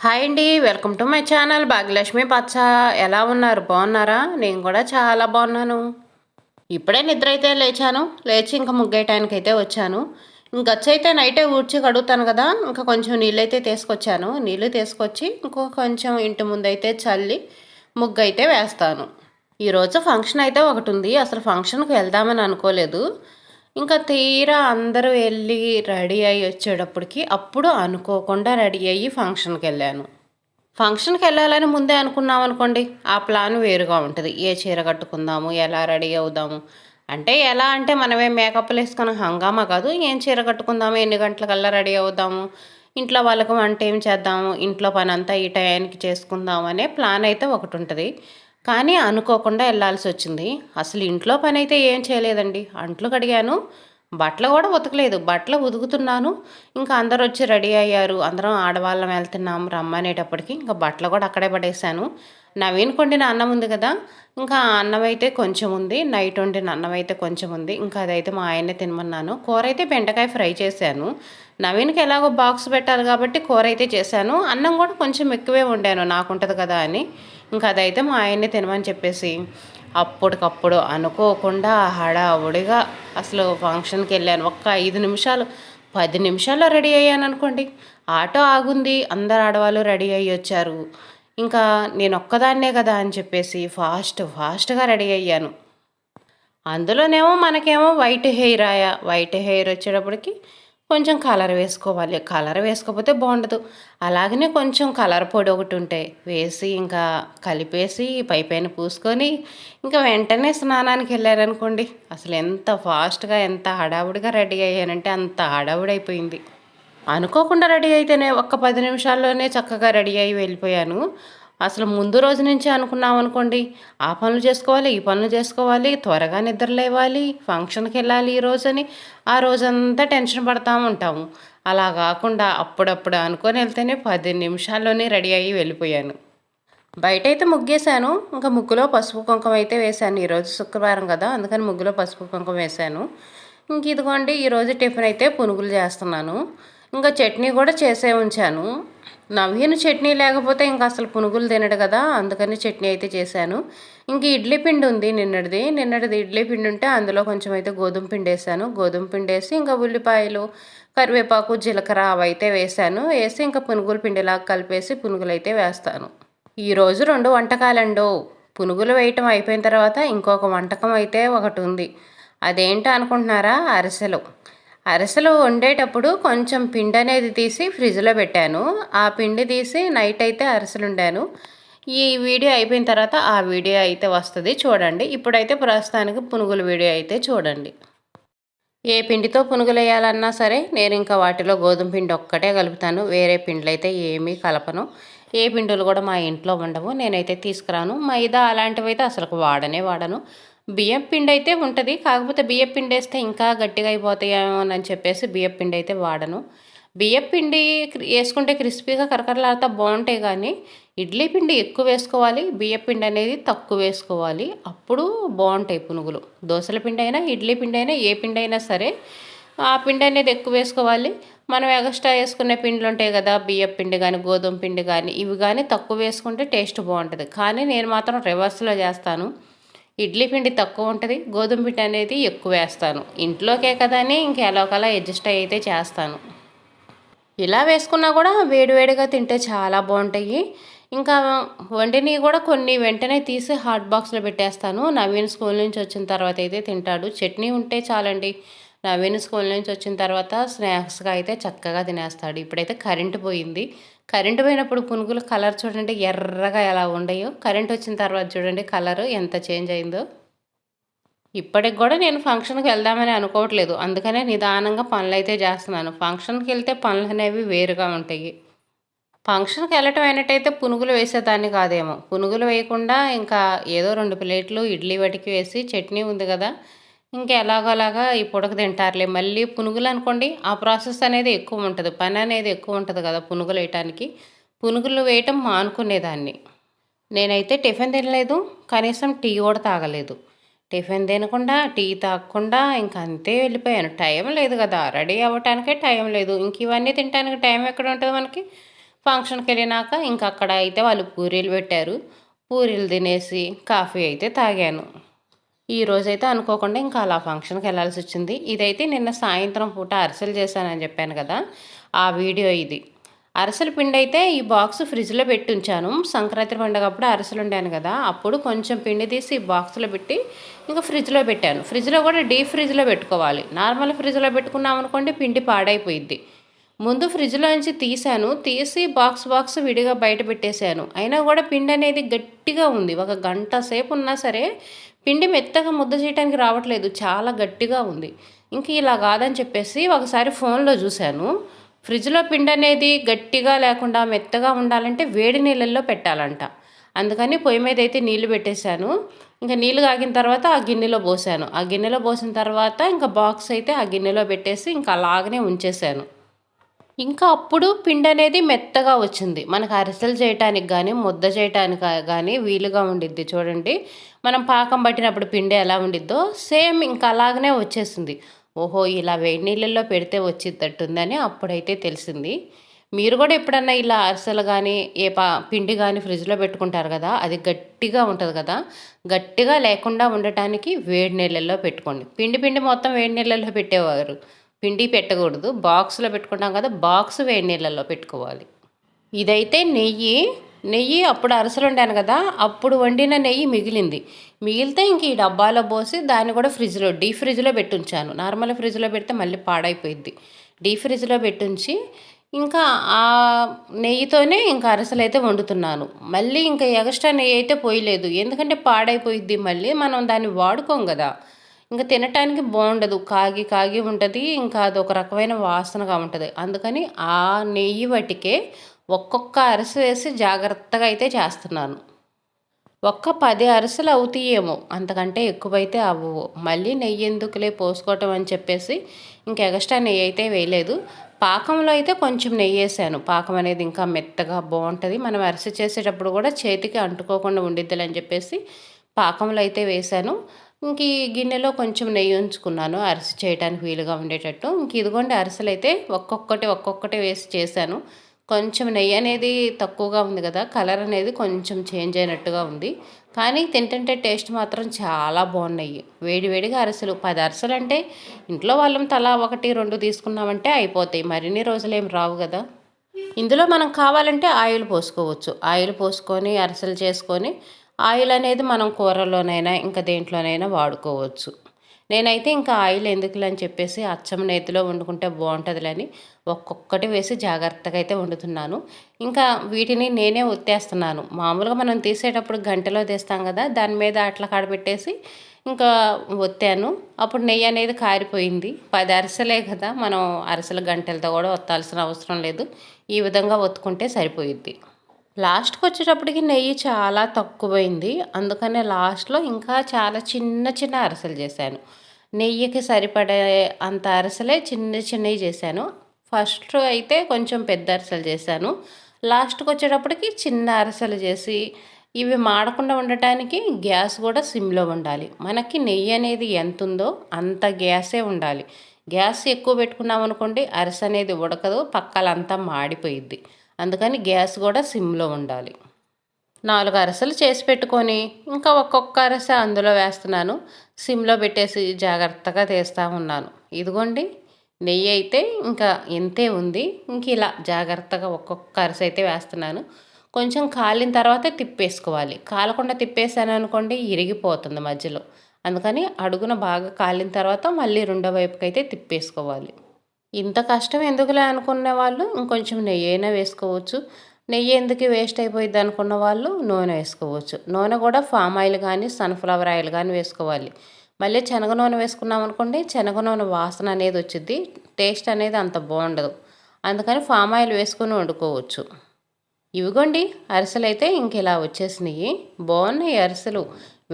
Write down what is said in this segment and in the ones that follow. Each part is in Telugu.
హాయ్ అండి welcome to my channel Bhagyalakshmi పచ్చ ఎలా ఉన్నారు? బాగున్నారా? నేను కూడా చాలా బాగున్నాను. ఇప్పుడే నిద్ర అయితే లేచాను. లేచి ఇంకా ముగ్గేయటానికి అయితే వచ్చాను. ఇంకొచ్చి అయితే నైటే ఊడ్చి కడుగుతాను కదా ఇంకా కొంచెం నీళ్ళు అయితే తీసుకొచ్చాను. నీళ్ళు తీసుకొచ్చి ఇంకో కొంచెం ఇంటి ముందు అయితే చల్లి ముగ్గు అయితే వేస్తాను. ఈరోజు ఫంక్షన్ అయితే ఒకటి ఉంది అసలు ఫంక్షన్కి వెళ్దామని అనుకోలేదు. ఇంకా తీరా అందరూ వెళ్ళి రెడీ అయ్యి వచ్చేటప్పటికి అప్పుడు అనుకోకుండా రెడీ అయ్యి ఫంక్షన్కి వెళ్ళాను ఫంక్షన్కి వెళ్ళాలని ముందే అనుకున్నాం అనుకోండి ఆ ప్లాన్ వేరుగా ఉంటుంది. ఏ చీర కట్టుకుందాము ఎలా రెడీ అవుదాము అంటే ఎలా అంటే మనమే మేకప్లు వేసుకుని హంగామా కాదు ఏం చీర కట్టుకుందాము ఎన్ని గంటలకల్లా రెడీ అవుదాము ఇంట్లో వాళ్ళకు వంట ఏం చేద్దాము ఇంట్లో పని అంతా ఈ టయానికి చేసుకుందాము అనే ప్లాన్ అయితే ఒకటి ఉంటుంది. కానీ అనుకోకుండా వెళ్ళాల్సి వచ్చింది అసలు ఇంట్లో పని అయితే ఏం చేయలేదండి. అంట్లు కడిగాను. బట్టలు కూడా ఉతకలేదు. బట్టలు ఉతుకుతున్నాను ఇంకా అందరు వచ్చి రెడీ అయ్యారు. అందరం ఆడవాళ్ళం వెళ్తున్నాం రమ్మనేటప్పటికి ఇంకా బట్టలు కూడా అక్కడే పడేశాను. నవీన్ కొండిన అన్నం ఉంది కదా ఇంకా అన్నం అయితే కొంచెం ఉంది నైట్ వండిన అన్నం అయితే కొంచెం ఉంది ఇంకా అదైతే మా ఆయనే తినమన్నాను. కూర అయితే బెండకాయ ఫ్రై చేశాను. నవీన్కి ఎలాగో బాక్స్ పెట్టాలి కాబట్టి కూర అయితే చేశాను. అన్నం కూడా కొంచెం ఎక్కువే వండాను నాకుంటుంది కదా అని. ఇంకా అదైతే మా ఆయన్ని తినమని చెప్పేసి అప్పటికప్పుడు అనుకోకుండా హడావుడిగా అసలు ఫంక్షన్కి వెళ్ళాను. ఒక్క ఐదు నిమిషాలు పది నిమిషాల్లో రెడీ అయ్యాను అనుకోండి. ఆటో ఆగుంది అందరు ఆడవాళ్ళు రెడీ అయ్యి వచ్చారు. ఇంకా నేను ఒక్కదాన్నే కదా అని చెప్పేసి ఫాస్ట్ ఫాస్ట్గా రెడీ అయ్యాను. అందులోనేమో మనకేమో వైట్ హెయిర్ ఆయా వైట్ హెయిర్ వచ్చేటప్పటికి కొంచెం కలర్ వేసుకోవాలి. కలర్ వేసుకోకపోతే బాగుండదు. అలాగనే కొంచెం కలర్ పొడి ఒకటి ఉంటే వేసి ఇంకా కలిపేసి పై పైన పూసుకొని ఇంకా వెంటనే స్నానానికి వెళ్ళారనుకోండి అసలు ఎంత ఫాస్ట్గా ఎంత హడావుడిగా రెడీ అయ్యానంటే అంత హడావుడైపోయింది. అనుకోకుండా రెడీ అయితేనే ఒక్క పది నిమిషాల్లోనే చక్కగా రెడీ అయ్యి వెళ్ళిపోయాను. అసలు ముందు రోజు నుంచి అనుకున్నాం అనుకోండి ఆ పనులు చేసుకోవాలి ఈ పనులు చేసుకోవాలి త్వరగా నిద్ర లేవాలి ఫంక్షన్కి వెళ్ళాలి ఈ రోజని ఆ రోజంతా టెన్షన్ పడతా ఉంటాము. అలా కాకుండా అప్పుడప్పుడు అనుకొని వెళ్తేనే పది నిమిషాల్లోనే రెడీ అయ్యి వెళ్ళిపోయాను. బయట అయితే ముగ్గేశాను. ఇంకా ముగ్గులో పసుపు కుంకుమ అయితే వేశాను. ఈరోజు శుక్రవారం కదా అందుకని ముగ్గులో పసుపు కుంకుమ వేశాను. ఇంక ఇదిగోండి ఈరోజు టిఫిన్ అయితే పునుగులు చేస్తున్నాను. ఇంకా చట్నీ కూడా చేసే ఉంచాను. నవీన్ చట్నీ లేకపోతే ఇంకా అసలు పునుగులు తినడు కదా అందుకని చట్నీ అయితే చేశాను. ఇంక ఇడ్లీ పిండి ఉంది నిన్నటిది. నిన్నటిది ఇడ్లీ పిండి ఉంటే అందులో కొంచెం అయితే గోధుమ పిండి వేసాను. గోధుమ పిండి వేసి ఇంకా ఉల్లిపాయలు కరివేపాకు జీలకర్ర అవైతే వేసాను. వేసి ఇంకా పునుగుల పిండిలాగా కలిపేసి పునుగులు అయితే వేస్తాను. ఈరోజు రెండు వంటకాలండో. పునుగులు వేయటం అయిపోయిన తర్వాత ఇంకొక వంటకం అయితే ఒకటి ఉంది. అదేంటి అనుకుంటున్నారా? అరిసెలు. అరిసెలు వండేటప్పుడు కొంచెం పిండి అనేది తీసి ఫ్రిడ్జ్లో పెట్టాను. ఆ పిండి తీసి నైట్ అయితే అరసలు వండాను ఈ వీడియో అయిపోయిన తర్వాత ఆ వీడియో అయితే వస్తుంది చూడండి. ఇప్పుడైతే ప్రస్తుతానికి పునుగుల వీడియో అయితే చూడండి. ఏ పిండితో పునుగులు వేయాలన్నా సరే నేను ఇంకా వాటిలో గోధుమ పిండి ఒక్కటే కలుపుతాను. వేరే పిండిలు అయితే ఏమీ కలపను. ఏ పిండులు కూడా మా ఇంట్లో ఉండవు నేనైతే తీసుకురాను. మైదా అలాంటివి అయితే అసలు వాడనే వాడను. బియ్యం పిండి అయితే ఉంటుంది. కాకపోతే బియ్యం పిండి వేస్తే ఇంకా గట్టిగా అయిపోతాయేమో అని చెప్పేసి బియ్యం పిండి అయితే వాడను. బియ్యం పిండి వేసుకుంటే క్రిస్పీగా కరకరలాడుతూ బాగుంటాయి కానీ ఇడ్లీ పిండి ఎక్కువ వేసుకోవాలి బియ్యం పిండి అనేది తక్కువ వేసుకోవాలి. అప్పుడు బాగుంటాయి పునుగులు. దోశల పిండి అయినా ఇడ్లీ పిండి అయినా ఏ పిండి అయినా సరే ఆ పిండి అనేది ఎక్కువ వేసుకోవాలి. మనం ఎక్స్ట్రా వేసుకునే పిండిలు ఉంటాయి కదా బియ్యం పిండి కానీ గోధుమ పిండి కానీ ఇవి కానీ తక్కువ వేసుకుంటే టేస్ట్ బాగుంటుంది. కానీ నేను మాత్రం రివర్స్లో చేస్తాను. ఇడ్లీ పిండి తక్కువ ఉంటుంది గోధుమ పిండి అనేది ఎక్కువ వేస్తాను. ఇంట్లోకే కదా అని ఇంకెలాకలా అడ్జస్ట్ అయితే చేస్తాను. ఇలా వేసుకున్నా కూడా వేడివేడిగా తింటే చాలా బాగుంటాయి. ఇంకా వండిని కూడా కొన్ని వెంటనే తీసి హాట్ బాక్స్లో పెట్టేస్తాను. నవీన్ స్కూల్ నుంచి వచ్చిన తర్వాత అయితే తింటాడు. చట్నీ ఉంటే చాలండి. నవీన్ స్కూల్ నుంచి వచ్చిన తర్వాత స్నాక్స్గా అయితే చక్కగా తినేస్తాడు. ఇప్పుడైతే కరెంటు పోయింది. కరెంటు పోయినప్పుడు పునుగులు కలర్ చూడండి ఎర్రగా ఎలా ఉండయో. కరెంట్ వచ్చిన తర్వాత చూడండి కలర్ ఎంత చేంజ్ అయిందో. ఇప్పటికి కూడా నేను ఫంక్షన్కి వెళ్దామని అనుకోవట్లేదు. అందుకనే నిదానంగా పనులు అయితే చేస్తున్నాను. ఫంక్షన్కి వెళ్తే పనులు అనేవి వేరుగా ఉంటాయి. ఫంక్షన్కి వెళ్ళటం అయినట్టయితే పునుగులు వేసేదాన్ని కాదేమో. పునుగులు వేయకుండా ఇంకా ఏదో రెండు ప్లేట్లు ఇడ్లీ వటికి వేసి చట్నీ ఉంది కదా. ఇంకా ఎలాగోలాగా ఈ పుడక తింటారులే. మళ్ళీ పునుగులు అనుకోండి ఆ ప్రాసెస్ అనేది ఎక్కువ ఉంటుంది. పని అనేది ఎక్కువ ఉంటుంది కదా పునుగులు వేయటానికి. పునుగులు వేయటం మానుకునేదాన్ని. నేనైతే టిఫిన్ తినలేదు కనీసం టీ కూడా తాగలేదు. టిఫిన్ తినకుండా టీ తాగకుండా ఇంక అంతే వెళ్ళిపోయాను. టైం లేదు కదా రెడీ అవ్వటానికే టైం లేదు. ఇంక ఇవన్నీ తినడానికి టైం ఎక్కడ ఉంటుంది మనకి? ఫంక్షన్కి వెళ్ళినాక ఇంకా అక్కడ అయితే వాళ్ళు పూరీలు పెట్టారు. పూరీలు తినేసి కాఫీ అయితే తాగాను. ఈ రోజైతే అనుకోకుండా ఇంకా అలా ఫంక్షన్కి వెళ్ళాల్సి వచ్చింది. ఇదైతే నిన్న సాయంత్రం పూట అరిసెలు చేశానని చెప్పాను కదా ఆ వీడియో ఇది. అరసల పిండి అయితే ఈ బాక్స్ ఫ్రిడ్జ్లో పెట్టి ఉంచాను. సంక్రాంతి పండుగ అప్పుడు అరసలు ఉండాను కదా అప్పుడు కొంచెం పిండి తీసి ఈ బాక్స్లో పెట్టి ఇంకా ఫ్రిడ్జ్లో పెట్టాను. ఫ్రిడ్జ్లో కూడా డీప్ ఫ్రిడ్జ్లో పెట్టుకోవాలి. నార్మల్ ఫ్రిడ్జ్లో పెట్టుకున్నాం అనుకోండి పిండి పాడైపోయిద్ది. ముందు ఫ్రిడ్జ్లో నుంచి తీసి బాక్స్ బాక్స్ విడిగా బయట పెట్టేశాను. అయినా కూడా పిండి అనేది గట్టిగా ఉంది. ఒక గంట సేపు ఉన్నా సరే పిండి మెత్తగా ముద్ద చేయడానికి రావట్లేదు చాలా గట్టిగా ఉంది. ఇంక ఇలా కాదని చెప్పేసి ఒకసారి ఫోన్లో చూశాను. ఫ్రిడ్జ్లో పిండి అనేది గట్టిగా లేకుండా మెత్తగా ఉండాలంటే వేడి నీళ్ళల్లో పెట్టాలంట. అందుకని పొయ్యి మీద అయితే నీళ్ళు పెట్టేశాను. ఇంకా నీళ్ళు కాగిన తర్వాత ఆ గిన్నెలో పోసాను. ఆ గిన్నెలో పోసిన తర్వాత ఇంకా బాక్స్ అయితే ఆ గిన్నెలో పెట్టేసి ఇంకా అలాగనే ఉంచేశాను. ఇంకా అప్పుడు పిండి అనేది మెత్తగా వచ్చింది. మనకు అరిసెలు చేయటానికి కానీ ముద్ద చేయటానికి కానీ వీలుగా ఉండిద్ది చూడండి. మనం పాకం పట్టినప్పుడు పిండి ఎలా ఉండిద్దో సేమ్ ఇంకా అలాగనే వచ్చేసింది. ఓహో ఇలా వేడి నీళ్ళల్లో పెడితే వచ్చిద్దట్టుందని అప్పుడైతే తెలిసింది. మీరు కూడా ఎప్పుడన్నా ఇలా అరిసెలు కానీ ఏ పా పిండి కానీ ఫ్రిడ్జ్లో పెట్టుకుంటారు కదా అది గట్టిగా ఉంటుంది కదా గట్టిగా లేకుండా ఉండటానికి వేడి నీళ్ళల్లో పెట్టుకోండి. పిండి పిండి మొత్తం వేడి నీళ్ళల్లో పెట్టేవారు. పిండి పెట్టకూడదు. బాక్స్లో పెట్టుకుంటాం కదా బాక్స్ వేడి నీళ్ళల్లో పెట్టుకోవాలి. ఇదైతే నెయ్యి. నెయ్యి అప్పుడు అరసలు ఉండాను కదా అప్పుడు వండిన నెయ్యి మిగిలింది. మిగిలితే ఇంక ఈ డబ్బాలో పోసి దాన్ని కూడా ఫ్రిడ్జ్లో డీ ఫ్రిడ్జ్లో పెట్టుంచాను. నార్మల్ ఫ్రిడ్జ్లో పెడితే మళ్ళీ పాడైపోయింది డీ ఫ్రిడ్జ్లో పెట్టుంచి ఇంకా ఆ నెయ్యితోనే ఇంకా అరసలు అయితే వండుతున్నాను. మళ్ళీ ఇంకా ఎగస్ట్రా నెయ్యి అయితే పోయలేదు. ఎందుకంటే పాడైపోయిద్ది మళ్ళీ. మనం దాన్ని వాడుకోం కదా. ఇంకా తినటానికి బాగుండదు. కాగి కాగి ఉంటుంది ఇంకా అది ఒక రకమైన వాసనగా ఉంటుంది. అందుకని ఆ నెయ్యి వాటికే ఒక్కొక్క అరిసె వేసి జాగ్రత్తగా అయితే చేస్తున్నాను. ఒక్క పది అరిసెలు అవుతాయేమో అంతకంటే ఎక్కువైతే అవ్వవు. మళ్ళీ నెయ్యి ఎందుకులే పోసుకోవటం అని చెప్పేసి ఇంక ఎక్స్ట్రా నెయ్యి అయితే వేయలేదు. పాకంలో అయితే కొంచెం నెయ్యి వేసాను. పాకం అనేది ఇంకా మెత్తగా బాగుంటుంది. మనం అరిసె చేసేటప్పుడు కూడా చేతికి అంటుకోకుండా ఉండిద్దని చెప్పేసి పాకంలో అయితే వేసాను. ఇంక ఈ గిన్నెలో కొంచెం నెయ్యి ఉంచుకున్నాను అరిసె చేయడానికి వీలుగా ఉండేటట్టు. ఇంక ఇదిగోండి అరిసెలు అయితే ఒక్కొక్కటి ఒక్కొక్కటి వేసి చేశాను. కొంచెం నెయ్యి అనేది తక్కువగా ఉంది కదా కలర్ అనేది కొంచెం చేంజ్ అయినట్టుగా ఉంది. కానీ తింటుంటే టేస్ట్ మాత్రం చాలా బాగున్నాయి. వేడివేడిగా అరిసెలు పది అరిసెలు అంటే ఇంట్లో వాళ్ళం తలా ఒకటి రెండు తీసుకున్నామంటే అయిపోతాయి. మరిన్ని రోజులు ఏం రావు కదా. ఇందులో మనం కావాలంటే ఆయిల్ పోసుకోవచ్చు. ఆయిల్ పోసుకొని అరిసెలు చేసుకొని ఆయిల్ అనేది మనం కూరలోనైనా ఇంకా దేంట్లోనైనా వాడుకోవచ్చు. నేనైతే ఇంకా ఆయిల్ ఎందుకులని చెప్పేసి అచ్చం నేతిలో వండుకుంటే బాగుంటుందిలని ఒక్కొక్కటి వేసి జాగ్రత్తగా అయితే వండుతున్నాను. ఇంకా వీటిని నేనే ఒత్తేస్తున్నాను. మామూలుగా మనం తీసేటప్పుడు గంటలో తీస్తాం కదా దాని మీద అట్లా కాడబెట్టేసి ఇంకా ఒత్తాను. అప్పుడు నెయ్యి అనేది కారిపోయింది. పది అరిసెలే కదా మనం అరిసెల గంటలతో కూడా ఒత్తాల్సిన అవసరం లేదు. ఈ విధంగా ఒత్తుకుంటే సరిపోయిద్ది. లాస్ట్కి వచ్చేటప్పటికి నెయ్యి చాలా తక్కువైంది. అందుకనే లాస్ట్లో ఇంకా చాలా చిన్న చిన్న అరసలు చేశాను. నెయ్యికి సరిపడే అంత అరసలే చిన్న చిన్నవి చేశాను. ఫస్ట్ అయితే కొంచెం పెద్ద అరసలు చేశాను. లాస్ట్కి వచ్చేటప్పటికి చిన్న అరసలు చేసి ఇవి మాడకుండా ఉండటానికి గ్యాస్ కూడా సిమ్లో ఉండాలి. మనకి నెయ్యి అనేది ఎంత ఉందో అంత గ్యాసే ఉండాలి. గ్యాస్ ఎక్కువ పెట్టుకున్నాం అనుకోండి అరస అనేది ఉడకదు పక్కలంతా మాడిపోయిద్ది. అందుకని గ్యాస్ కూడా సిమ్లో ఉండాలి. నాలుగు అరసలు చేసి పెట్టుకొని ఇంకా ఒక్కొక్క అరస అందులో వేస్తున్నాను. సిమ్లో పెట్టేసి జాగ్రత్తగా తీస్తూ ఉన్నాను. ఇదిగోండి నెయ్యి అయితే ఇంకా ఎంతే ఉంది. ఇంక ఇలా జాగ్రత్తగా ఒక్కొక్క అరస అయితే వేస్తున్నాను. కొంచెం కాలిన తర్వాత తిప్పేసుకోవాలి. కాలకుండా తిప్పేసాను అనుకోండి ఇరిగిపోతుంది మధ్యలో. అందుకని అడుగున బాగా కాలిన తర్వాత మళ్ళీ రెండో వైపుకైతే తిప్పేసుకోవాలి. ఇంత కష్టం ఎందుకులే అనుకునే వాళ్ళు ఇంకొంచెం నెయ్యి అయినా వేసుకోవచ్చు. నెయ్యి ఎందుకు వేస్ట్ అయిపోయింది అనుకున్న వాళ్ళు నూనె వేసుకోవచ్చు. నూనె కూడా ఫామ్ ఆయిల్ కానీ సన్ఫ్లవర్ ఆయిల్ కానీ వేసుకోవాలి. మళ్ళీ శనగ నూనె వేసుకున్నాం అనుకోండి శనగ నూనె వాసన అనేది వచ్చింది టేస్ట్ అనేది అంత బాగుండదు. అందుకని ఫామ్ ఆయిల్ వేసుకొని వండుకోవచ్చు. ఇవిగోండి అరిసెలు అయితే ఇంక ఇలా వచ్చేసినాయి. బాగున్నాయి అరిసెలు.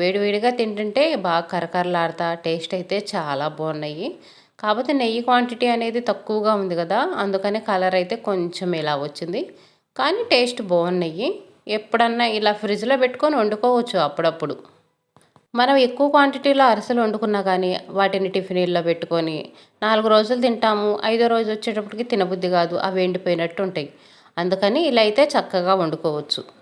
వేడివేడిగా తింటుంటే బాగా కరకరలాడతా టేస్ట్ అయితే చాలా బాగున్నాయి. కాకపోతే నెయ్యి క్వాంటిటీ అనేది తక్కువగా ఉంది కదా అందుకని కలర్ అయితే కొంచెం ఇలా వచ్చింది. కానీ టేస్ట్ బాగున్నాయి. ఎప్పుడన్నా ఇలా ఫ్రిడ్జ్లో పెట్టుకొని వండుకోవచ్చు అప్పుడప్పుడు. మనం ఎక్కువ క్వాంటిటీలో అరిసెలు వండుకున్నా కానీ వాటిని టిఫిన్లో పెట్టుకొని నాలుగు రోజులు తింటాము ఐదో రోజు వచ్చేటప్పటికి తినబుద్ధి కాదు అవి ఎండిపోయినట్టు ఉంటాయి. అందుకని ఇలా అయితే చక్కగా వండుకోవచ్చు.